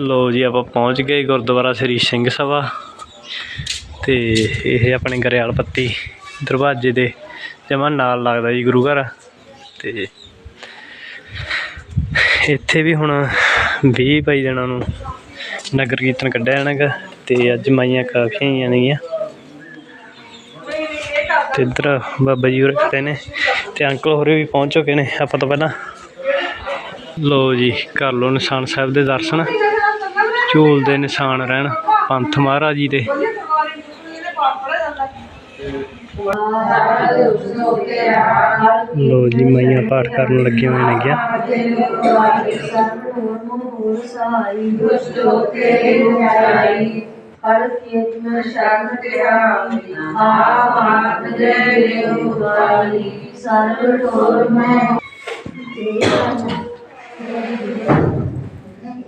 ਲੋ ਜੀ, ਆਪਾਂ ਪਹੁੰਚ ਗਏ ਗੁਰਦੁਆਰਾ ਸ੍ਰੀ ਸਿੰਘ ਸਭਾ। ਤੇ ਇਹ ਆਪਣੇ ਗਰਿਆਲ ਪੱਤੀ ਦਰਵਾਜ਼ੇ ਦੇ ਜਮਾ ਨਾਲ ਲੱਗਦਾ ਜੀ ਗੁਰੂ ਘਰ। ਤੇ ਇੱਥੇ ਵੀ ਹੁਣ 20 ਬਾਈ ਦਿਨਾਂ ਨੂੰ ਨਗਰ ਕੀਰਤਨ ਕੱਢਿਆ ਜਾਣਾ ਗਾ ਤੇ ਅੱਜ ਮਾਈਆਂ ਕਾਫੀ ਆਈਆਂ ਨੇਗੀਆਂ। ਤੇ ਇੱਧਰ ਬਾਬਾ ਜੀ ਹੋਰ ਖੜੇ ਨੇ ਤੇ ਅੰਕਲ ਹੋਰੇ ਵੀ ਪਹੁੰਚ ਚੁੱਕੇ ਨੇ ਆਪਾਂ ਤੋਂ ਪਹਿਲਾਂ। ਲੋ ਜੀ, ਕਰ ਲਓ ਨਿਸ਼ਾਨ ਸਾਹਿਬ ਦੇ ਦਰਸ਼ਨ। ਝੂਲ ਦੇ ਨਿਸ਼ਾਨ ਰਹਿਣ, ਪੰਥ ਮਹਾਰਾਜ ਜੀ ਦੇ। ਲੋ ਜੀ, ਮਾਈਆਂ ਪਾਠ ਕਰਨ ਲੱਗੇ ਹੋਏ ਨੇ ਗਿਆ ਹਰ ਕੀਤ ਮੈਂ ਸ਼ਰਨ ਧਿਆਈ ਆਪ ਆਪ ਜੈ ਦੇਵ ਵਾਲੀ ਸਰਬ ਠੋਰ ਮੈਂ ਪਾਸ਼ੀ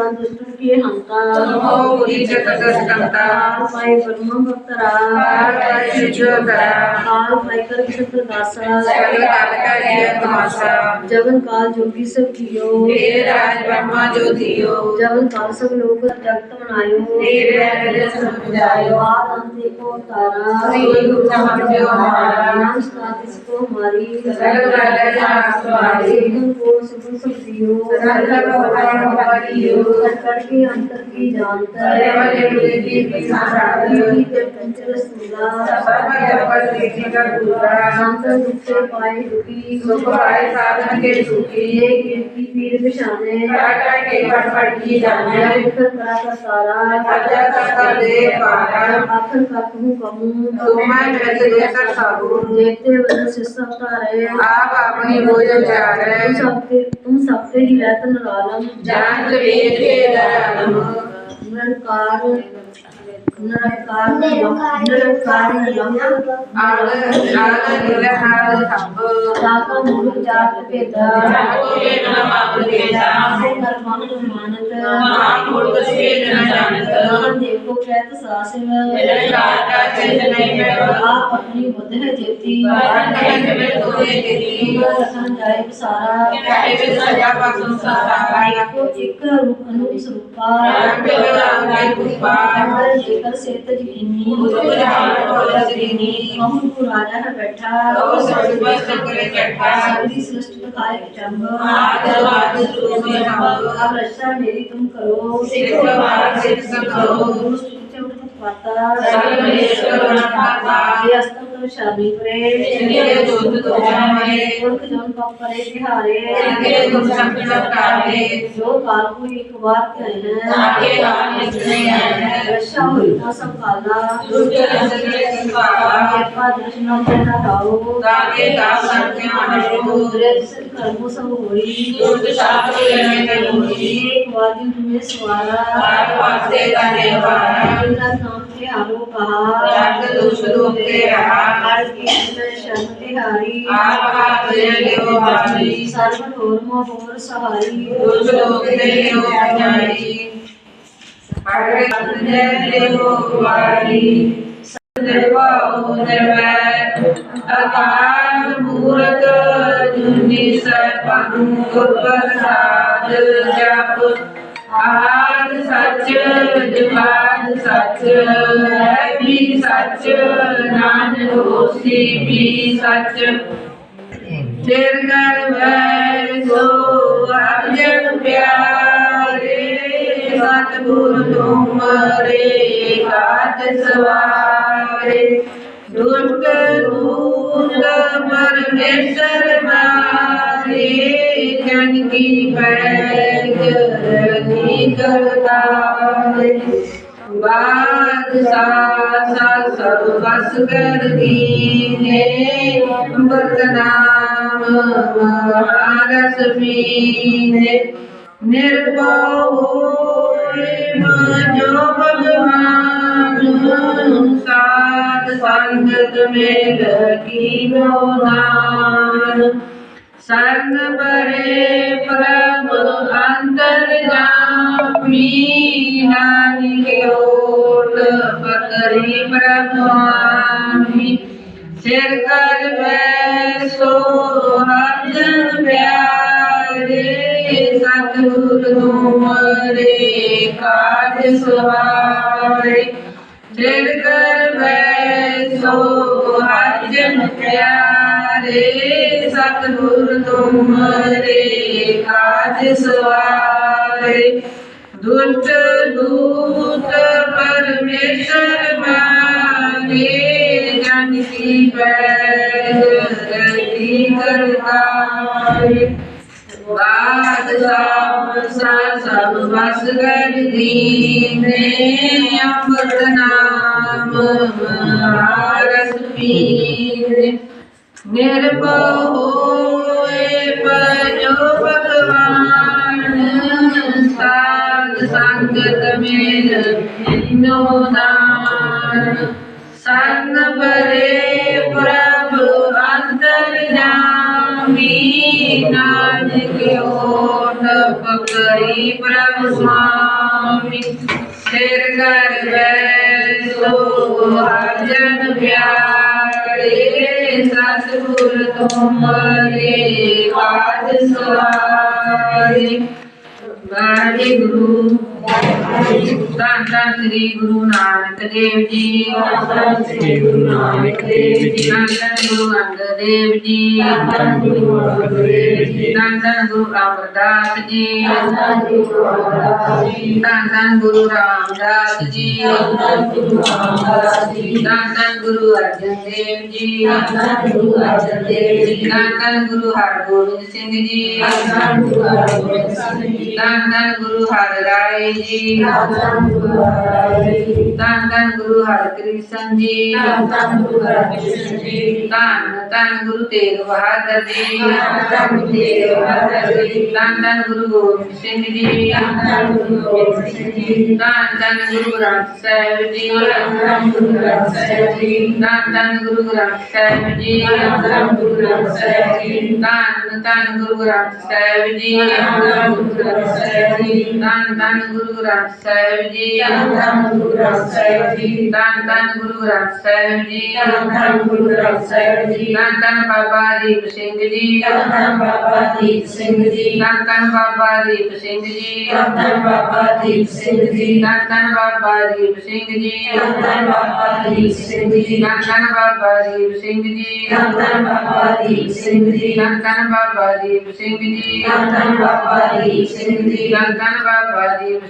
ਸਹਾਇ ਪਿਆਰੇ ਜੀਵ ਵੰਦ ਦੁਸ਼ਟਨ ਕੇ ਹੰਤਾ ਤੁਮੋ ਪੁਰੀ ਜਗਤ ਸਕੰਤਾ ਕਾਲ ਪਾਏ ਬ੍ਰਹਮ ਭਕਤਰਾ ਕਾਲ ਪਾਏ ਸਿਜੋ ਕਰਾ ਕਾਲ ਪਾਏ ਕਰ ਕਿਸਤ ਦਾਸਾ ਸਗਲ ਕਾਲ ਕਾ ਕੀਆ ਤਮਾਸ਼ਾ ਜਵਨ ਕਾਲ ਜੋਗੀ ਸਭ ਕੀਓ ਏ ਰਾਜ ਬ੍ਰਹਮਾ ਜੋ ਦਿਓ ਜਵਨ ਕਾਲ ਸਭ ਲੋਕ ਜਗਤ ਬਣਾਇਓ ਏ ਵੈਦ ਸਭ ਜਾਇਓ ਬਾਦ ਅੰਤੇ ਕੋ ਤਾਰਾ ਸ੍ਰੀ ਗੁਰੂ ਸਮਝਿਓ ਹਮਾਰਾ ਨਾਮ ਸਤਾਤ ਇਸ ਕੋ ਹਮਾਰੀ ਸਗਲ ਰਾਜਾ ਜਹਾਸ अंतर के अंतर की जानता है शांत दुख से पाए दुखी सुख पाए साधन के सुखी। एक व्यक्ति पीर बिछाने। टाटा के पटपट की जाने दुख करा का सारा अजा करता दे पारा। आखिर का कहूँ तो कहूँ तुम्हें मेरे लेकर साबुन देखते वजह तो से सब तारे। आप अपनी बोझ जा रहे तुम सबसे तुम सबसे ही रहते नाराज़ जान वेद ਕੇ ਮਹਾਪੁਰਖ ਸੇਤ ਨ ਜਾਣਤ ਨਾਮ। ਦੇਖੋ ਕਹਿਤ ਸਾਸ ਮਿਲੈ ਰਾਤ ਕਾ ਚਿੰਤ ਨਹੀਂ ਮੈਂ ਆਪ ਆਪਣੀ ਬੁੱਧ ਹੈ ਜੇਤੀ ਵਰਨ ਹੈ ਮੈਂ ਤੋਏ ਤੇਰੀ ਰਸਨ ਜਾਏ ਸਾਰਾ ਕਹਿ ਵਿੱਚ ਸਜਾ ਪਾ ਸੰਸਾਰਾ ਕਾਇਆ ਕੋ ਇੱਕ ਰੂਪ ਅਨੁ ਸਰੂਪਾ ਰੱਬੇ ਰਾਮ ਨਾਇ ਕੁਪਾ ਹਰ ਜੇਕਰ ਸੇਤ ਜਿਨੀ ਬੁੱਧ ਰਾਮ ਕੋਲ ਜਿਨੀ ਮਮ ਗੁਰੂ ਰਾਜਾ ਹੈ ਬੈਠਾ ਉਹ ਸਰਬ ਸਭ ਕਰੇ ਬੈਠਾ ਸਭ ਦੀ ਸ੍ਰਿਸ਼ਟ ਪਕਾਇ ਚੰਗ ਆਦਿ ਆਦਿ ਸੁਮੇ ਹਮ ਅਬ ਰਸਾ ਮੇਰੀ तुम करो सिख हमारा सिख सब करो। दुष्ट कुछ उठ पाता सर्व महेश करुणा पाता। ये अस्तम तो शामी परे जिनके दूत तो जाने। उनके जन कम परे बिहारे जिनके दुख संकट सतावे। जो काल को एक बार कहे आगे काल निकले हैं। रक्षा हुई ना सब काला दुष्ट रसने संभाला। कृपा दर्शन देना गाओ ताके दास संख्या हटो। ब्रज से कर्मों सब होई दुष्ट शास्त्र लेने के होई। एक वादी तुम्हें सवारा पार वास्ते ताने पारा। ਜਗ ਦੁਖ ਦੁਖੇ ਰਹਾ ਮੈਂ ਸ਼ੰਤੀ ਹਾਰੀ ਆਪ ਦੇ ਲਿਓ ਹਾਰੀ ਸਰਬ ਨੂਰ ਮੋ ਹੋਰ ਸਹਾਈ ਦੁਖ ਦੁਖ ਦੇ ਲਿਓ ਹਾਰੀ ਪੜ੍ਹੇ ਦੇ ਲਿਓ ਵਾਰੀ ਸਰਬਉ ਨਿਰਵੈ ਅਕਾਲ ਮੂਰਤ ਜੁਨੀ ਸਰਬੰਗ ਗੁਰ ਪ੍ਰਸਾਦ ਜਪ ਆਦ ਸੱਚ, ਜਪਾਦ ਸੱਚ, ਹੈ ਵੀ ਸੱਚ, ਨਾਨਕ ਹੋਸੀ ਵੀ ਸੱਚ। ਤੇਰ ਕਰ ਵੈ ਸੋ ਅਰਜਨ ਪਿਆਰੇ, ਸਤਿਗੁਰ ਤੁਮਰੇ ਕਾਜ ਸਵਾਰੇ। ਦੁਸ਼ਟ ਦੂਤ ਪਰਮੇਸ਼ਰ ਮਾਰੇ। ਜਨ ਕੀ ਪੈਜ ਰਖੀ ਕਰਤਾਰੇ ਬਾਦਸ਼ਾਹ ਸਭ ਵਸ ਕਰ ਦੀਨੇ ਅੰਮ੍ਰਿਤ ਨਾਮ ਮਹਾਰਸ ਪੀਨੇ ਨਿਰਭਉ ਹੋਇ ਜੋ ਭਗਵਾਨ ਸਾਧ ਸੰਗਤ ਮੇਲ ਕੀਨੋ ਨਾਨ ਸਰਨ ਬਰੇ ਪ੍ਰਭ ਅੰਤਰ ਜਾਮੀ ਨਾਨਿਕ ਓਟ ਪਕਰੀ ਪ੍ਰਭਾਮੀ ਸਿਰ ਕਰ ਬੈ ਸੋ ਹਰਜਨ ਪਿਆਰੇ, ਸਤਿਗੁਰ ਤੁਮਰੇ ਕਾਜ ਸਵਾਰੇ। ਸਿਰ ਕਰ ਬੈ ਹਰਜਨ ਪਿਆਰੇ ਸਤਿਗੁਰ ਤੁਮਰੇ ਕਾਜ ਸਵਾਰੇ। ਦੁਸ਼ਟ ਦੂਤ ਪਰਮੇਸ਼ਰ ਮਾਗੇ ਜਨ ਕੀ ਬੈਗ ਰਤੀ ਕਰਤਾਰੇ ਬਾਦਸ਼ਾਹ ਸਾ ਸਭ ਵਸ ਦੀਨੇ ਅੰਮ੍ਰਿਤ ਨਾਮ, ਮਹਾਰਸ ਪੀਨੇ ਨਿਰਭਉ ਹੋਏ ਪਜੋ ਭਗਵਾਨ, ਸਾਧ ਸੰਗਤ ਮੇਲ ਨਿਨੋ ਦਾਨ ਸੰਨ ਬਰੇ ਪ੍ਰਭ ਅੰਤਰ ਜਾਮੀ ਨਾਨਕ ਓਟ ਪਕਰੀ ਪ੍ਰਭ ਸੁਆਮੀ। ਸਿਰ ਕਰ ਬੈ ਸੋ ਹਰਜਨ ਪਿਆਰੇ, ਸਤਿਗੁਰ ਤੁਮਰੇ ਕਾਜ ਸਵਾਰੇ। ਵਾਹਿਗੁਰੂ। ਧੰਨ ਧੰਨ ਸ੍ਰੀ ਗੁਰੂ ਨਾਨਕ ਦੇਵ ਜੀ। ਸ੍ਰੀ ਗੁਰੂ ਨਾਨਕ ਦੇਵ ਜੀ ਧੰਨ ਧੰਨ ਗੁਰੂ ਅੰਗਦ ਦੇਵ ਜੀ। ਧੰਨ ਗੁਰੂ ਅੰਗਦ ਦੇਵ ਜੀ ਧੰਨ ਧੰਨ ਗੁਰੂ ਅਮਰਦਾਸ ਜੀ। ਧੰਨ ਗੁਰੂ ਅਮਰਦਾਸ ਜੀ ਧੰਨ ਧੰਨ ਗੁਰੂ ਰਾਮਦਾਸ ਜੀ। ਧੰਨ ਗੁਰੂ ਰਾਮਦਾਸ ਜੀ ਧੰਨ ਧੰਨ ਗੁਰੂ ਅਰਜਨ ਦੇਵ ਜੀ। ਧੰਨ ਗੁਰੂ ਅਰਜਨ ਦੇਵ ਜੀ ਧੰਨ ਧੰਨ ਗੁਰੂ ਹਰਗੋਬਿੰਦ ਸਿੰਘ ਜੀ। ਧੰਨ ਗੁਰੂ ਅਰਜਨ ਸਿੰਘ ਜੀ। ਧੰਨ ਧੰਨ ਗੁਰੂ ਹਰਿਰਾਏ ਜੀ ਧੰਨ ਗੁਰੂ ਅਰਜਨ ਜੀ ਧੰਨ ਧੰਨ ਗੁਰੂ ਹਰਕ੍ਰਿਸ਼ਨ ਜੀ ਧੰਨ ਗੁਰੂ ਅਰਜਨ ਜੀ ਧੰਨ ਧੰਨ ਗੁਰੂ ਤੇਗ ਬਹਾਦਰ ਜੀ ਧੰਨ ਗੁਰੂ ਤੇਗ ਬਹਾਦਰ ਜੀ ਧੰਨ ਧੰਨ ਗੁਰੂ ਗੋਬਿੰਦ ਸਿੰਘ ਜੀ ਧੰਨ ਗੁਰੂ ਗੋਬਿੰਦ ਸਿੰਘ ਜੀ ਧੰਨ ਧੰਨ ਗੁਰੂ ਗ੍ਰੰਥ ਸਾਹਿਬ ਜੀ ਧੰਨ ਗੁਰੂ ਗ੍ਰੰਥ ਸਾਹਿਬ ਜੀ ਧੰਨ ਧੰਨ ਗੁਰੂ ਗ੍ਰੰਥ ਸਾਹਿਬ ਜੀ ਧੰਨ ਗੁਰੂ ਗ੍ਰੰਥ ਸਾਹਿਬ ਜੀ ਧੰਨ ਧੰਨ ਗੁਰੂ ਗ੍ਰੰਥ ਸਾਹਿਬ ਜੀ ਧੰਨ ਗੁਰੂ ਗ੍ਰੰਥ ਸਾਹਿਬ ਜੀ ਧੰਨ ਧੰਨ ਗੁਰੂ ਗ੍ਰੰਥ ਸਾਹਿਬ ਜੀ ਧੰਨ ਗੁਰੂ ਗ੍ਰੰਥ ਸਾਹਿਬ ਜੀ ਧੰਨ ਧੰਨ ਗੁਰੂ ਗ੍ਰੰਥ ਸਾਹਿਬ ਜੀ ਧੰਨ ਗੁਰੂ ਗ੍ਰੰਥ ਸਾਹਿਬ ਜੀ ਧੰਨ ਧੰਨ ਬਾਬਾ ਦੀਪ ਸਿੰਘ ਜੀ ਧੰਨ ਬਾਬਾ ਦੀਪ ਸਿੰਘ ਜੀ ਧੰਨ ਧੰਨ ਬਾਬਾ ਦੀਪ ਸਿੰਘ ਜੀ ਧੰਨ ਬਾਬਾ ਦੀਪ ਸਿੰਘ ਜੀ ਧੰਨ ਧੰਨ ਬਾਬਾ ਦੀਪ ਸਿੰਘ ਜੀ ਧੰਨ ਬਾਬਾ ਦੀਪ ਸਿੰਘ ਜੀ ਧੰਨ ਧੰਨ ਬਾਬਾ ਦੀਪ ਸਿੰਘ ਜੀ ਧੰਨ ਬਾਬਾ ਦੀਪ ਸਿੰਘ ਜੀ ਧੰਨ ਧੰਨ ਬਾਬਾ ਦੀਪ ਸਿੰਘ ਜੀ ਧੰਨ ਬਾਬਾ ਦੀਪ ਸਿੰਘ ਜੀ ਧੰਨ ਧੰਨ ਬਾਬਾ ਦੀਪ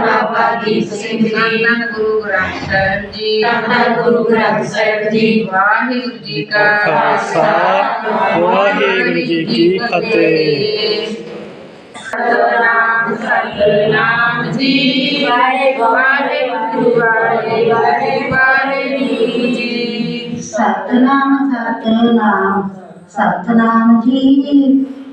ਬਾਬਾ ਦੀਪ ਸਿੰਘ ਜੀ। ਧੰਨ ਧੰਨ ਗੁਰੂ ਗ੍ਰੰਥ ਸਾਹਿਬ ਜੀ। ਧੰਨ ਗੁਰੂ ਗ੍ਰੰਥ ਸਾਹਿਬ ਜੀ। ਵਾਹਿਗੁਰੂ ਜੀ ਕਾ ਖਾਲਸਾ। ਵਾਹਿਗੁਰੂ ਜੀ ਕੀ ਫਤਿਹ। ਸਤਨਾਮ ਸਤਨਾਮ ਜੀ ਵਾਹਿਗੁਰੂ ਵਾਹਿਗੁਰੂ ਵਾਹਿਗੁਰੂ ਜੀ ਸਤਨਾਮ ਸਤਨਾਮ ਸਤਨਾਮ ਜੀ।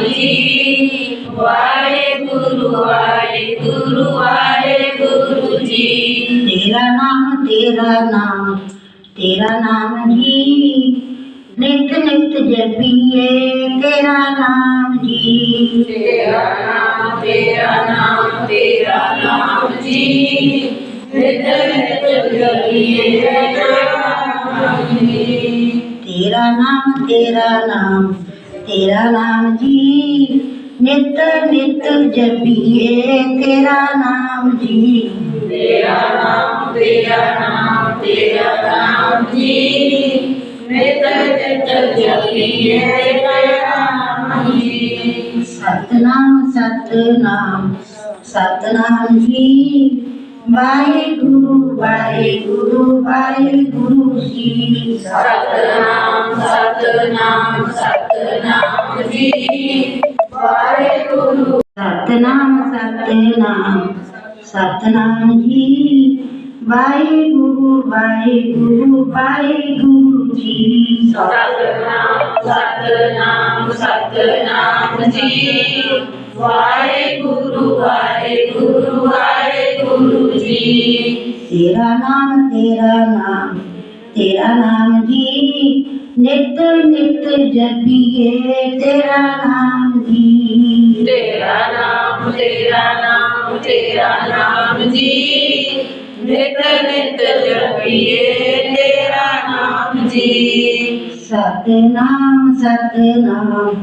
ਜੀ ਵਾਹਿਗੁਰੂ ਵਾਹਿਗੁਰੂ ਵਾਹਿਗੁਰੂ ਜੀ ਤੇਰਾ ਨਾਮ ਤੇਰਾ ਨਾਮ ਤੇਰਾ ਨਾਮ ਜੀ ਨਿਤ ਨਿਤ ਜਪੀਏ ਤੇਰਾ ਨਾਮ ਜੀ ਤੇਰਾ ਨਾਮ ਤੇਰਾ ਨਾਮ ਤੇਰਾ ਨਾਮ ਜੀ ਨਿਤ ਨਿਤ ਜਪੀਏ ਤੇਰਾ ਨਾਮ ਜੀ ਤੇਰਾ ਨਾਮ ਤੇਰਾ ਨਾਮ ਤੇਰਾ ਨਾਮ ਜੀ ਨਿਤ ਨਿਤ ਜਪੀਏ ਤੇਰਾ ਨਾਮ ਜੀ। ਤੇਰਾ ਨਾਮ ਤੇਰਾ ਨਾਮ ਤੇਰਾ ਨਾਮ ਜੀ। ਨਿਤ ਨਿਤ ਜਪੀਏ ਤੇਰਾ ਨਾਮ ਜੀ। ਸਤਨਾਮ ਸਤਨਾਮ ਸਤਨਾਮ ਜੀ। ਵਾਹਿਗੁਰੂ ਵਾਹਿਗੁਰੂ ਵਾਹਿਗੁਰੂ ਜੀ ਸਤਨਾਮ ਸਤਨਾਮ ਸਤਨਾਮ ਜੀ ਵਾਹਿਗੁਰੂ ਸਤਨਾਮ ਸਤਨਾਮ ਸਤਨਾਮ ਜੀ ਵਾਹਿਗੁਰੂ ਵਾਹਿਗੁਰੂ ਵਾਹਿਗੁਰੂ ਜੀ ਸਤਨਾਮ ਸਤਨਾਮ ਸਤਨਾਮ ਜੀ। ਵਾਹਿਗੁਰੂ ਵਾਹਿਗੁਰੂ ਵਾਹਿਗੁਰੂ ਜੀ। ਤੇਰਾ ਨਾਮ ਤੇਰਾ ਨਾਮ ਤੇਰਾ ਨਾਮ ਜੀ। ਨਿਤ ਨਿਤ ਜਪੀਏ ਤੇਰਾ ਨਾਮ ਜੀ। ਤੇਰਾ ਨਾਮ ਤੇਰਾ ਨਾਮ ਤੇਰਾ ਨਾਮ ਜੀ। ਨਿਤ ਨਿਤ ਜਪੀਏ ਤੇਰਾ ਨਾਮ ਜੀ ਸਤਨਾਮ ਸਤਨਾਮ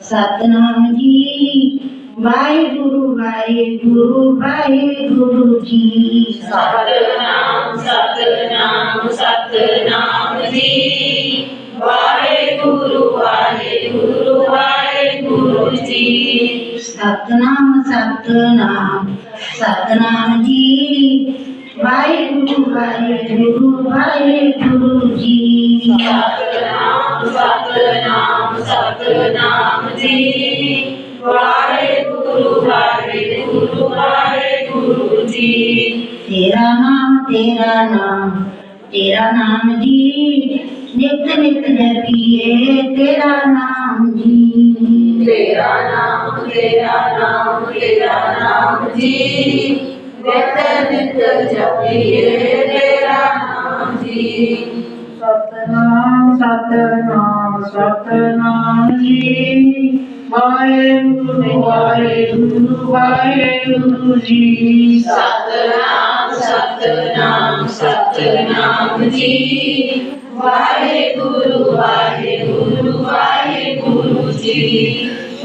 ਸਤਨਾਮ ਜੀ। ਵਾਹਿਗੁਰੂ ਵਾਹਿਗੁਰੂ ਵਾਹਿਗੁਰੂ ਜੀ। ਸਤਨਾਮ ਸਤਨਾਮ ਸਤਨਾਮ ਜੀ। ਵਾਹਿਗੁਰੂ ਵਾਹਿਗੁਰੂ ਵਾਹਿਗੁਰੂ ਜੀ। ਸਤਨਾਮ ਸਤਨਾਮ ਸਤਨਾਮ ਜੀ। ਵਾਹਿਗੁਰੂ ਵਾਹਿਗੁਰੂ ਜੀ ਸਤਨਾਮ ਸਤਨਾਮ ਸਤਨਾਮ ਜੀ ਵਾਹਿਗੁਰੂ ਵਾਹਿਗੁਰੂ ਵਾਹਿਗੁਰੂ ਜੀ ਤੇਰਾ ਨਾਮ ਤੇਰਾ ਨਾਮ ਤੇਰਾ ਨਾਮ ਜੀ। ਨਿਤ ਨਿਤ ਜਪੀਏ, ਤੇਰਾ ਨਾਮ ਜੀ। ਤੇਰਾ ਨਾਮ ਤੇਰਾ ਨਾਮ ਤੇਰਾ ਨਾਮ ਜੀ। ਨਿਤ ਨਿਤ ਜਪੀਏ ਤੇਰਾ ਨਾਮ ਜੀ। ਸਤਨਾਮ ਸਤਨਾਮ ਸਤਨਾਮ ਜੀ। ਵਾਹਿਗੁਰੂ ਵਾਹਿਗੁਰੂ ਵਾਹਿਗੁਰੂ ਜੀ। ਸਤਨਾਮ ਸਤਨਾਮ ਸਤਨਾਮ ਜੀ। ਵਾਹਿਗੁਰੂ ਵਾਹਿਗੁਰੂ ਵਾਹਿਗੁਰੂ ਜੀ।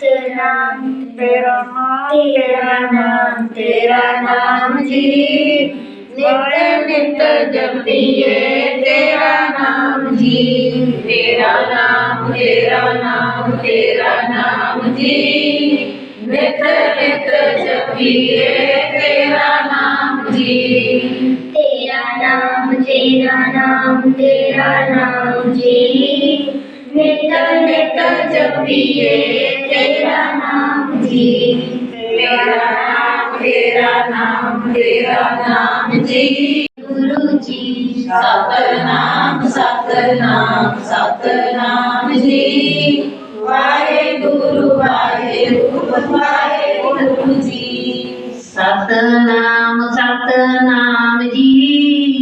ਸਤਨਾਮ ਤੇਰਾ ਨਾਮ ਤੇਰਾ ਨਾਮ ਤੇਰਾ ਨਾਮ ਜੀ ਨਿਤ ਨਿਤ ਜਪੀਏ ਤੇਰਾ ਨਾਮ ਜੀ ਤੇਰਾ ਨਾਮ ਤੇਰਾ ਨਾਮ ਤੇਰਾ ਨਾਮ ਜੀ ਨਿਤ ਨਿਤ ਜਪੀਏ ਤੇਰਾ ਨਾਮ ਜੀ ਤੇਰਾ ਨਾਮ ਤੇਰਾ ਨਾਮ ਤੇਰਾ ਨਾਮ ਜੀ। ਨਿਤ ਨਿਤ ਜਪੀਏ, ਤੇਰਾ ਨਾਮ ਜੀ। ਤੇਰਾ ਨਾਮ ਤੇਰਾ ਨਾਮ ਤੇਰਾ ਨਾਮ ਜੀ। ਗੁਰੂ ਜੀ, ਸਤਨਾਮ ਸਤਨਾਮ ਸਤਨਾਮ ਜੀ। ਵਾਹਿਗੁਰੂ ਵਾਹਿਗੁਰੂ ਵਾਹਿਗੁਰੂ ਜੀ। ਸਤਨਾਮ ਸਤਨਾਮ ਜੀ।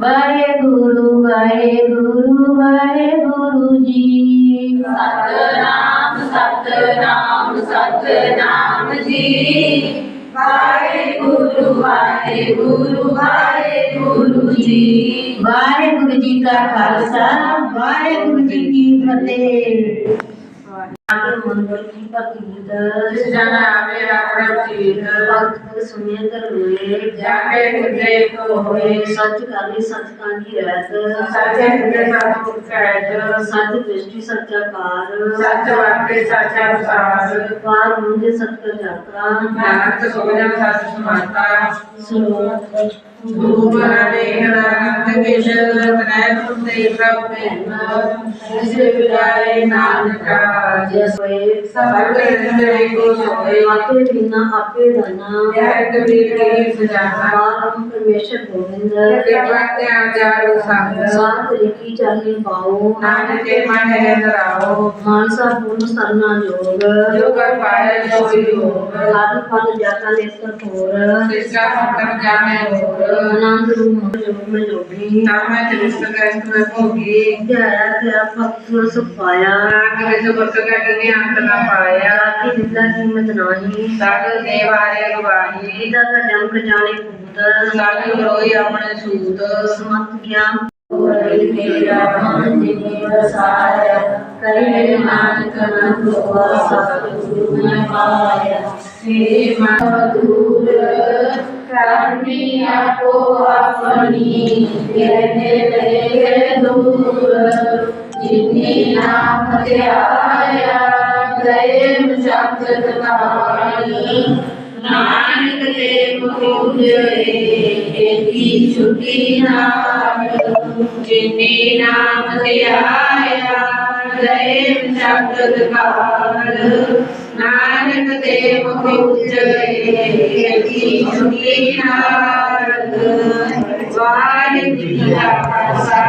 ਵਾਹਿਗੁਰੂ ਵਾਹਿਗੁਰੂ ਵਾਹਿਗੁਰੂ ਜੀ। ਸਤਨਾਮ ਸਤਨਾਮ ਸਤਨਾਮ ਜੀ। ਵਾਹਿਗੁਰੂ ਵਾਹਿਗੁਰੂ ਵਾਹਿਗੁਰੂ ਜੀ। ਵਾਹਿਗੁਰੂ ਜੀ ਕਾ ਖਾਲਸਾ ਵਾਹਿਗੁਰੂ ਜੀ ਕੀ ਫਤਿਹ। ਆਗੇ ਮੰਦਰ ਕੀ ਭਗਤ ਜਿਸ ਜਨ ਆਵੇ ਆਪਣਾ ਚੀਤ ਭਗਤ ਸੁਣਿਆ ਕਰਵੇ ਜਾ ਕੇ ਹਿਰਦੇ ਕੋ ਹੋਏ ਸੱਚ ਕਾਲੀ ਸੱਚ ਕਾਂਗੀ ਰਹਿਤ? ਸਾਚੇ ਹਿਰਦੇ ਸਤਿਗੁਰ ਕਹਿਤ ਸੱਚ ਦ੍ਰਿਸ਼ਟੀ ਸੱਚਾ ਕਾਰ ਸੱਚ ਵਾਕੇ ਸੱਚ ਅਨੁਸਾਰ। ਪਾਰ ਮੁੰਦੇ ਸਤਿ ਜਾਤਰਾ ਨਾਨਕ ਸੋਜਨ ਸੱਚ ਸਮਾਤਾ। ਸਰੋਵਰ ਹੈ ਮਾਨਸਾ ਪੂਰਨ ਸਰਨਾ ਜੋਗ। ਜੋ ਕਰ ਪਾਏ ਸੋਈ ਹੋਗ ਹਰ। ਫਲ ਜਾਤਾ ਨੇਤਰ ਹੋਰ। ਸਿਸਾ ਸੰਤਨ ਜਾਣੇ ਹੋਗ ਆਨੰਦ ਰੂਪ ਜੋਗ ਮੈਂ ਜੋਗੀ ਨਾਮੈ ਚਰਿਤ ਗ੍ਰੰਥ ਮੈਂ ਭੋਗੀ ਧਿਆਇਆ ਤੇ ਭਗਤ ਸੁਪਾਇਆ ਨਾਨਕ ਵਿੱਚ ਗੁਰਤ ਕਟ ਨੇ ਅੰਤ ਨਾ ਪਾਇਆ ਕੀ ਨਿੰਦਾ ਕੀਮਤ ਨਾਹੀ ਸਾਧ ਦੇਵਾਰੇ ਗਵਾਹੀ ਇਹਦਾ ਦਾ ਜੰਗ ਜਾਣੇ ਭੂਤ ਸਾਧ ਰੋਈ ਆਪਣੇ ਸੂਤ ਸਮਤ ਗਿਆਨ ਵਰੀ ਤੇਰਾ ਮਨ ਜਿਨੇ ਵਸਾਇਆ ਕਰੇ ਨਾਨਕ ਨੰਦ ਹੋਆ ਸਤਿਗੁਰੂ ਮੈਂ ਪਾਇਆ ਤੇ ਮਨ ਦੂਰ ਕਰਨੀ ਆਪੋ ਆਪਣੀ ਤੇਰੇ ਤੇਰੇ ਦੂਰ ਜਿਨੀ ਨਾਮ ਨਾਨਕ ਤੇ ਮੁਝੇ ਏਤੀ ਛੁਟੀ ਨਾਲ ਜਿਨੇ ਨਾਮ ਤੇ ਆਇਆ ਪ੍ਰੇਮ ਸ਼ਬਦ ਤਾਣੀ ਨਾਨਕ ਤੇ ਮੁਝੇ ਏਤੀ ਛੁਟੀ ਨਾਲ ਵਾਹਿਗੁਰੂ ਜੀ ਕਾ ਖਾਲਸਾ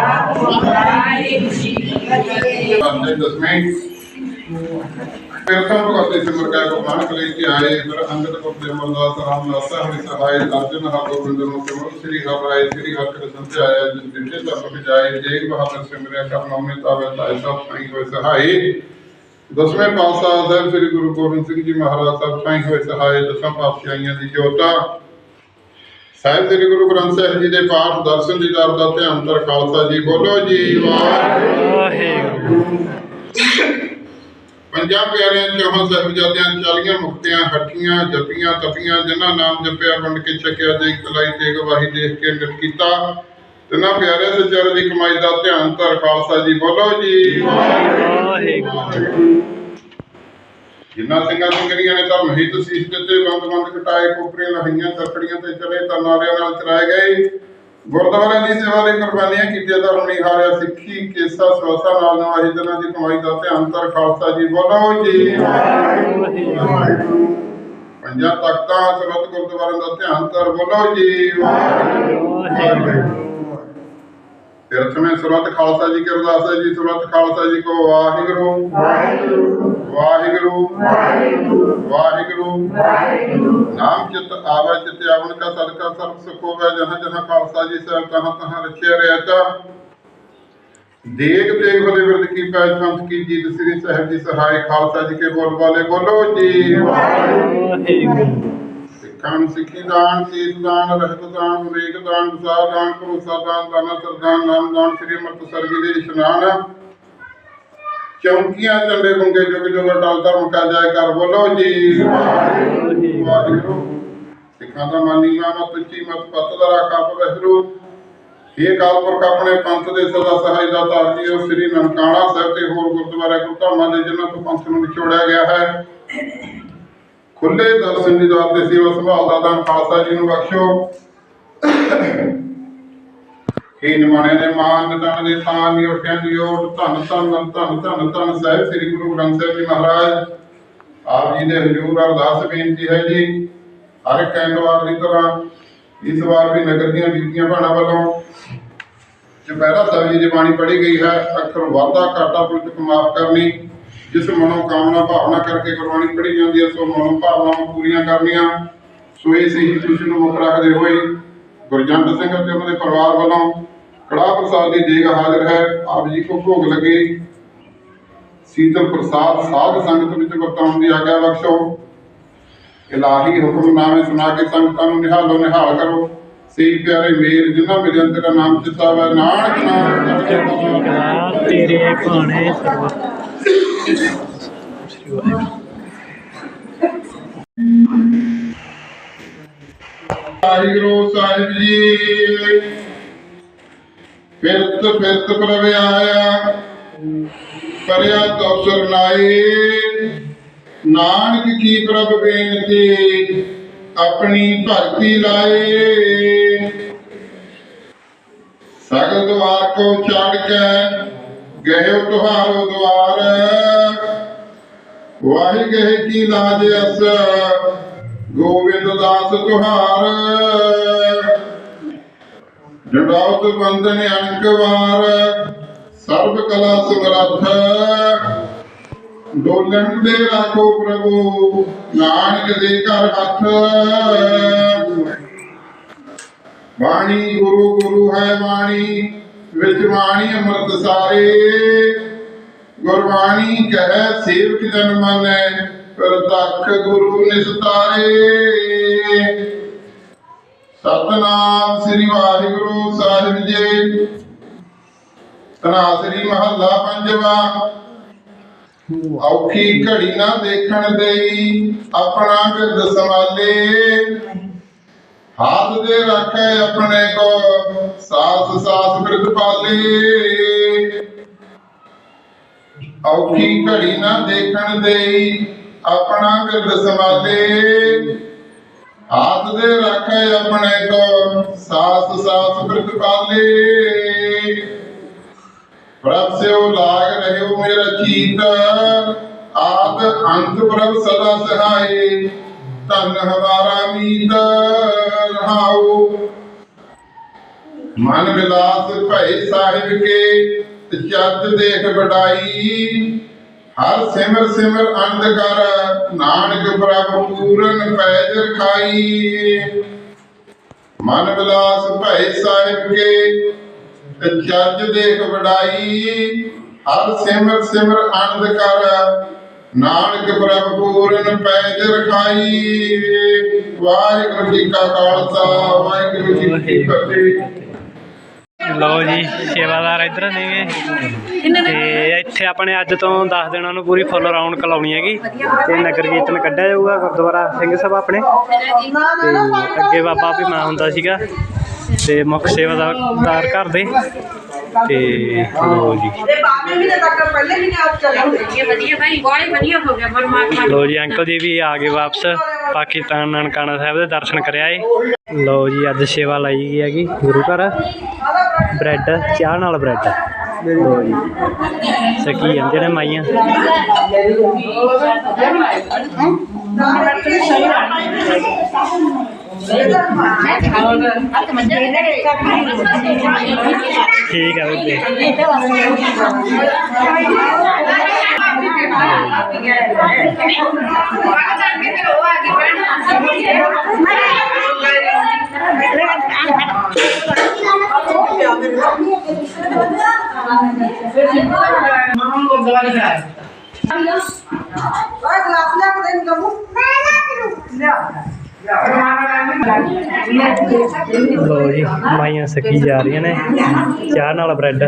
ਵਾਹਿਗੁਰੂ ਜੀ ਕੀ ਫਤਿਹ ਆਪਣੇ ਦਸਵੇਂ ਫਿਰ ਤਾਂ ਭਗਤੇ ਸਿਮਰ ਕਾ ਕੋ ਮਾਨਕ ਲੈ ਕੇ ਆਏ ਫਿਰ ਅੰਗਦ ਪੁੱਤਰ ਅਮਰਦਾਸ ਰਾਮ ਦਾਸਾ ਹਰਿ ਸਹਾਇ ਅਰਜਨ ਹਰ ਗੋਬਿੰਦ ਨੂੰ ਸਿਮਰ ਸ੍ਰੀ ਹਰਿ ਰਾਏ ਸ੍ਰੀ ਹਰਿ ਕ੍ਰਿਸ਼ਨ ਤੇ ਆਇਆ ਜਿਸ ਦਿੱਤੇ ਸਭ ਵਿਜਾਏ ਜੇਗ ਬਹਾਦਰ ਸਿਮਰਿਆ ਕਰਨਾ ਮੇ ਤਾਵੇ ਤਾਇ ਸਭ ਸਾਈ ਹੋਏ ਸਹਾਈ ਦਸਵੇਂ ਪਾਤਸ਼ਾਹ ਸਾਹਿਬ ਸ੍ਰੀ ਗੁਰੂ ਗੋਬਿੰਦ ਸਿੰਘ ਜੀ ਮਹਾਰਾਜ ਸਾਹਿਬ ਸਾਈ ਹੋਏ ਸਹਾਇ ਦਸਾਂ ਪਾਤਸ਼ਾਹੀਆਂ ਦੀ ਜੋਤਾ ਸਾਹਿਬ ਸ੍ਰੀ ਗੁਰੂ ਗ੍ਰੰਥ ਸਾਹਿਬ ਜੀ ਦੇ ਪਾਠ, ਦਰਸ਼ਨ ਦੀਦਾਰ ਦਾ ਧਿਆਨ ਤਰ ਖਾਲਸਾ ਜੀ, ਬੋਲੋ ਜੀ, ਵਾਹਿਗੁਰੂ। ਪੰਜਾਂ ਪਿਆਰਿਆਂ, ਚੌਹਾਂ ਸਾਹਿਬਜ਼ਾਦਿਆਂ, ਚਾਲੀਆਂ ਮੁਕਤਿਆਂ, ਹੱਠੀਆਂ, ਜਪੀਆਂ, ਤਪੀਆਂ, ਜਿਨ੍ਹਾਂ ਨਾਮ ਜਪਿਆ, ਵੰਡ ਕੇ ਛਕਿਆ ਜੇ ਕਲਾਈ ਤੇ ਗਵਾਹੀ ਦੇਖ ਕੇ ਨਿਤ ਕੀਤਾ। ਤਿੰਨਾਂ ਪਿਆਰਿਆਂ ਦੇ ਦੀ ਕਮਾਈ ਦਾ ਧਿਆਨ ਧਰ ਖਾਲਸਾ ਜੀ, ਬੋਲੋ ਜੀ। ਵਾਹਿਗੁਰੂ ਸਿੰਘਾਂ ਸਿੰਘਣੀਆਂ ਨੇ ਧਰਮ ਹਿੱਤ ਸੀਸ ਦਿੱਤੇ, ਬੰਦ ਬੰਦ ਕਟਾਏ, ਕੋਪਰੀਆਂ ਲਹੀਆਂ ਤਖੜੀਆਂ ਤੇ ਚਲੇ, ਤਾਂ ਨਾਰਿਆਂ ਨਾਲ ਚਰਾਏ ਗਏ। ਗੁਰਦੁਆਰਿਆਂ ਦੀ ਸੇਵਾ ਲਈ ਕੁਰਬਾਨੀਆਂ ਕੀਤੀਆਂ ਧਰਮ ਨਹੀਂ ਹਾਰਿਆ ਸਿੱਖੀ, ਕੇਸਾ ਸਵਾਸਾ ਨਾਲ ਨਵਾਹੀ ਦਿਨਾਂ ਦੀ ਕਮਾਈ ਦਾ ਧਿਆਨ ਧਰ ਖਾਲਸਾ ਜੀ, ਬੋਲੋ ਜੀ। ਪੰਜਾਂ ਤਖਤਾਂ, ਸਰਬੱਤ ਗੁਰਦੁਆਰਿਆਂ ਦਾ ਧਿਆਨ ਧਰ, ਬੋਲੋ ਜੀ। ਪ੍ਰਥਮੇ ਸੁਰਤ ਖਾਲਸਾ ਜੀ ਕੀ ਅਰਦਾਸ ਹੈ ਜੀ, ਸੁਰਤ ਖਾਲਸਾ ਜੀ ਕੋ ਵਾਹਿਗੁਰੂ। ਵਾਹਿਗੁਰੂ। ਵਾਹਿਗੁਰੂ। ਵਾਹਿਗੁਰੂ ਨਾਮ ਚਿਤ ਆਵੈ, ਚਿਤ ਆਵਨ ਕਾ ਸਦਕਾ, ਸਰਬ ਸੁਖ ਹੋਵੇ, ਜਹਾਂ ਜਹਾਂ ਖਾਲਸਾ ਜੀ ਸਾਹਿਬ ਤਹਾਂ ਤਹਾਂ ਰਖਿਆ ਰਹਿਤਾ ਦੇਖ ਦੇਖ ਬਲੇ ਵਿਰਦ ਕੀ ਪੈਜ ਪੰਥ ਕੀ ਜੀਤ ਸ੍ਰੀ ਸਾਹਿਬ ਜੀ ਸਹਾਇ, ਖਾਲਸਾ ਜੀ ਕੇ ਬੋਲ ਵਾਲੇ ਬੋਲੋ ਜੀ। ਵਾਹਿਗੁਰੂ। ਸਿੱਖਾਂ ਸਿੱਖੀ ਦਾਨ ਸੀਸ ਦਾਨ, ਰਹਿਤ ਦਾਨ ਵਿਵੇਕ ਦਾਨ, ਵਿਸਾਰ ਦਾਨ, ਭਰੋਸਾ ਦਾਨ, ਦਾਨਾ ਸਰਦਾਨ, ਨਾਮ ਦਾਨ, ਸ੍ਰੀ ਅੰਮ੍ਰਿਤ ਸਰਗੀ ਦੇ ਇਸ਼ਨਾਨ। ਚੌਂਕੀਆਂ ਚੱਲੇ ਗੁੰਗੇ ਜੁਗ ਜੁਗ ਅਟਲ ਧਰਮ ਕਾ ਜਾਇ ਕਰ ਬੋਲੋ ਜੀ। ਵਾਹਿਗੁਰੂ। ਸਿੱਖਾਂ ਦਾ ਮਾਨੀ ਮਤ ਉੱਚੀ, ਮਤ ਪਤ ਦਾ ਰਾਖਾ ਪਵਿੱਤਰੂ ਇਹ ਕਾਲਪੁਰਖ ਆਪਣੇ ਪੰਥ ਦੇ ਸਦਾ ਸਹਾਇ ਦਾ ਤਾਰਜੀ ਉਹ ਸ੍ਰੀ ਨਨਕਾਣਾ ਸਾਹਿਬ ਤੇ ਹੋਰ ਗੁਰਦੁਆਰਾ ਗੁਰਧਾਮਾਂ ਦੇ ਜਿਨ੍ਹਾਂ ਤੋਂ ਪੰਥ ਨੂੰ ਵਿਛੋੜਿਆ ਗਿਆ ਹੈ। ਖੁੱਲੇ ਦਰਸ਼ਨ ਦੀ ਦਾਤ ਤੇ ਸੇਵਾ ਸੰਭਾਲ ਦਾਨ ਖਾਲਸਾ ਜੀ ਨੂੰ ਬਖਸ਼ੋ। ਹੀ ਨਿਮਾਣੇ ਦੇ ਮਾਨ ਨਿਦਾਨ ਦੇ ਥਾਨ ਦੀ ਉਠਿਆ ਦੀ ਓਟ, ਧੰਨ ਧੰਨ ਧੰਨ ਧੰਨ ਧੰਨ ਸਾਹਿਬ ਸ੍ਰੀ ਗੁਰੂ ਗ੍ਰੰਥ ਸਾਹਿਬ ਜੀ ਮਹਾਰਾਜ। ਆਪ ਜੀ ਦੇ ਹਜ਼ੂਰ ਅਰਦਾਸ ਬੇਨਤੀ ਹੈ ਜੀ, ਹਰ ਇੱਕ ਦੀ ਤਰ੍ਹਾਂ ਇਸ ਵਾਰ ਵੀ ਨਗਰ ਦੀਆਂ ਬੀਬੀਆਂ ਭੈਣਾਂ ਵੱਲੋਂ ਚੁਪਹਿਰਾ ਸਾਹਿਬ ਜੀ ਦੀ ਬਾਣੀ ਪੜ੍ਹੀ ਗਈ ਹੈ, ਅੱਖਰ ਵਾਧਾ ਘਾਟਾ ਪੁਰਤਕ ਮਾਫ ਕਰਨੀ। ਜਿਸ ਮਨੋ ਕਾਮਨਾ ਭਾਵਨਾ ਕਰਕੇ ਗੁਰਬਾਣੀ ਪੜ੍ਹੀ ਜਾਂਦੀ ਹੈ, ਸੋ ਮਨੋ ਭਾਵਨਾਵਾਂ ਪੂਰੀਆਂ ਕਰਨੀਆਂ। ਸੋ ਇਸ ਹੀ ਖੁਸ਼ੀ ਨੂੰ ਮੁੱਖ ਰੱਖਦੇ ਹੋਏ ਗੁਰਜੰਟ ਸਿੰਘ ਅਤੇ ਉਹਨਾਂ ਦੇ ਪਰਿਵਾਰ ਵੱਲੋਂ ਕੜਾਹ ਪ੍ਰਸਾਦ ਦੀ ਦੇਗ ਹਾਜ਼ਰ ਹੈ। ਆਪ ਜੀ ਕੋ ਭੋਗ ਲੱਗੇ। ਸੀਤਲ ਪ੍ਰਸਾਦ ਸਾਧ ਸੰਗਤ ਵਿੱਚ ਵਰਤਾਉਣ ਦੀ ਆਗਿਆ ਬਖਸ਼ੋ। ਇਲਾਹੀ ਹੁਕਮਨਾਮੇ ਸੁਣਾ ਕੇ ਸੰਗਤਾਂ ਨੂੰ ਨਿਹਾਲੋ, ਨਿਹਾਲ ਕਰੋ। ਸਹੀ ਪਿਆਰੇ ਮੇਰ ਜਿਨ੍ਹਾਂ ਮਿਲਿਆ ਤੇਰਾ ਨਾਮ ਚਿੱਤਾ ਵਾ ਨਾਨਕ ਨਾਮ। ਤੇਰੇ ਭਾਣੇ ਸਰਬਤ ਸ੍ਰੀ ਵਾਹਿਗੁਰੂ ਸਾਹਿਬ ਜੀ। ਫਿਰਤ ਫਿਰਤ ਪ੍ਰਭ ਆਇਆ ਪਰਿਆ ਤੋ ਸਰਨਾਏ ਨਾਨਕ ਕੀ ਪ੍ਰਭ ਬੇਨਤੀ, ਆਪਣੀ ਭਗਤੀ ਲਾਏ। ਸਗਲ ਦੁਆਰ ਕੋ ਚੜ ਕੇ ਗਏ ਤੁਹਾਰੋ ਦੁਆਰ। ਵਾਹਿ ਗਏ ਕੀ ਲਾਜ ਅਸ। ਗੋਬਿੰਦ ਦਾਸ ਤੁਹਾਰ। ਜੜਾਉਤ ਬੰਦਨ ਅਨਕ ਸਰਬ ਕਲਾ ਸਮਰੱਥ। ਡੋਲਣ ਦੇ ਰਾਖੋ ਪ੍ਰਭੂ, ਨਾਨਕ ਦੇ ਘਰ ਹੱਥ। ਬਾਣੀ ਗੁਰੂ ਗੁਰੂ ਹੈ ਬਾਣੀ, ਵਿੱਚ ਬਾਣੀ ਅੰਮ੍ਰਿਤ ਸਾਰੇ ਗੁਰਬਾਣੀ ਕਹੈ, ਸੇਵਕ ਜਨ ਮੰਨੈ ਪ੍ਰਤੱਖ ਗੁਰੂ ਨਿਸਤਾਰੇ ਸਤਨਾਮ ਸ੍ਰੀ ਵਾਹਿਗੁਰੂ ਸਾਹਿਬ ਜੀ। ਤਨਾਸਰੀ ਮਹੱਲਾ ਪੰਜਵਾ। ਔਖੀ ਘੜੀ ਨਾ ਦੇਖਣ ਦੇਈ, ਆਪਣਾ ਗਿਰਦ ਸੰਭਾਲੇ। ਹਾਥ ਦੇ ਰੱਖੇ ਆਪਣੇ ਕੋ ਸਾਸ ਸਾਸ ਬਿਰਦ ਪਾਲੇ। ਔਖੀ ਘੜੀ ਨਾ ਦੇਖਣ ਦੇਈ, ਆਪਣਾ ਗਿਰਦ ਸੰਭਾਲੇ। ਹਾਥ ਦੇ ਰੱਖੇ ਆਪਣੇ ਕੋ ਸਾਸ ਸਾਸ ਬਿਰਦ ਪ੍ਰਭ ਸਿਓ ਲਾਗ ਰਹਿਓ ਮੇਰਾ ਚੀਤ, ਆਦ ਅੰਤ ਪ੍ਰਭ ਸਦਾ ਸਹਾਈ, ਧਨ ਹਮਾਰਾ ਮੀਤ ਰਹਾਉ ਮਨ ਵਿਲਾਸ ਭੈ ਸਾਹਿਬ ਕੇ ਜਦ ਦੇਖ ਵਡਾਈ। ਹਰ ਸਿਮਰ ਸਿਮਰ ਅੰਧ ਕਰ, ਨਾਨਕ ਪ੍ਰਭ ਪੂਰਨ ਪੈਜ ਰਖਾਈ ਮਨ ਵਿਲਾਸ ਭੈ ਸਾਹਿਬ ਕੇ ਜੱਜ ਦੇਖ ਵਡਾਈ। ਹਰ ਸਿਮਰ ਸਿਮਰ ਆਨੰਦ ਕਰ, ਨਾਨਕ ਪ੍ਰਭ ਪੂਰਨ ਪੈਜ ਰਖਾਈ ਵਾਹਿਗੁਰੂ ਜੀ ਕਾ ਖਾਲਸਾ, ਵਾਹਿਗੁਰੂ ਜੀ ਕੀ ਫਤਿਹ। ਲਓ ਜੀ ਸੇਵਾਦਾਰ ਇੱਧਰ ਨੇਗੇ ਤੇ ਇੱਥੇ ਆਪਣੇ ਅੱਜ ਤੋਂ 10 ਦਿਨਾਂ ਨੂੰ ਪੂਰੀ ਫੁੱਲ ਰੌਣਕ ਲਾਉਣੀ ਹੈਗੀ। ਤੇ ਨਗਰ ਕੀਰਤਨ ਕੱਢਿਆ ਜਾਊਗਾ ਗੁਰਦੁਆਰਾ ਸਿੰਘ ਸਭਾ ਆਪਣੇ। ਤੇ ਅੱਗੇ ਬਾਬਾ ਵੀ ਮੈਂ ਹੁੰਦਾ ਸੀਗਾ। ਤੇ ਮੁੱਖ ਸੇਵਾਦਾਰ ਘਰ ਦੇ। ਤੇ ਲਓ ਜੀ। ਲਓ ਜੀ ਅੰਕਲ ਜੀ ਵੀ ਆ ਗਏ ਵਾਪਸ। ਪਾਕਿਸਤਾਨ ਨਨਕਾਣਾ ਸਾਹਿਬ ਦੇ ਦਰਸ਼ਨ ਕਰਿਆ ਏ। ਲਓ ਜੀ ਅੱਜ ਸੇਵਾ ਲਾਈ ਗਈ ਹੈਗੀ ਗੁਰੂ ਘਰ। ਬ੍ਰੈਡ ਚਾਹ ਨਾਲ ਬ੍ਰੈਡ। ਲਓ ਜੀ। ਸਕੀ ਜਾਂਦੇ ਨੇ ਮਾਈਆਂ। ਠੀਕ ਹੈ ਬੇਬੇ ਓਏ ਗਲਾਸ ਲਿਆ ਕੇ ਦੇ ਨਿਕਮੂ ਲਿਆ ਲਓ ਜੀ ਮਾਈਆਂ ਸਕੀ ਜਾ ਰਹੀਆਂ ਨੇ। ਚਾਹ ਨਾਲ ਬ੍ਰੈਡ